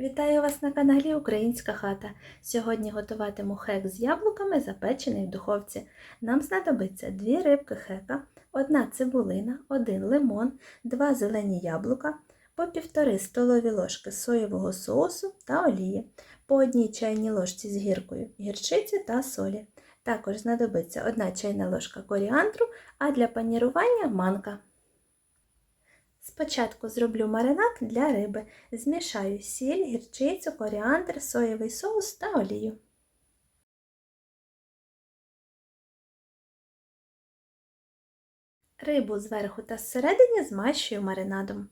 Вітаю вас на каналі Українська хата. Сьогодні готуватиму хек з яблуками, запечений в духовці. Нам знадобиться 2 рибки хека, 1 цибулина, 1 лимон, 2 зелені яблука, по 1,5 столові ложки соєвого соусу та олії, по 1 чайній ложці з гіркою гірчиці та солі. Також знадобиться 1 чайна ложка коріандру, а для панірування манка. Спочатку зроблю маринад для риби. Змішаю сіль, гірчицю, коріандр, соєвий соус та олію. Рибу зверху та зсередині змащую маринадом.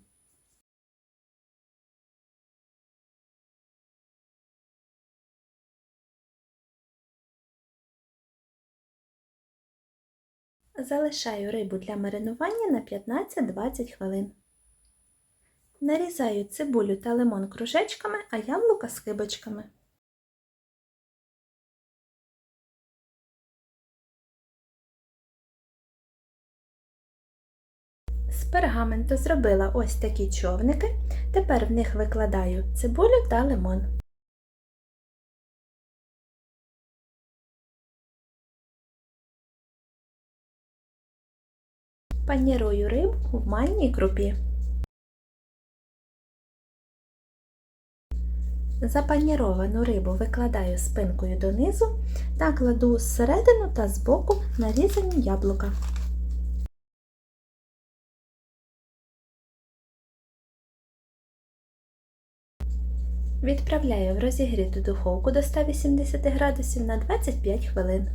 Залишаю рибу для маринування на 15-20 хвилин. Нарізаю цибулю та лимон кружечками, а яблука скибочками. З пергаменту зробила ось такі човники. Тепер в них викладаю цибулю та лимон. Панірую рибку в манній крупі. Запаніровану рибу викладаю спинкою донизу та кладу зсередину та збоку нарізані яблука. Відправляю в розігріту духовку до 180 градусів на 25 хвилин.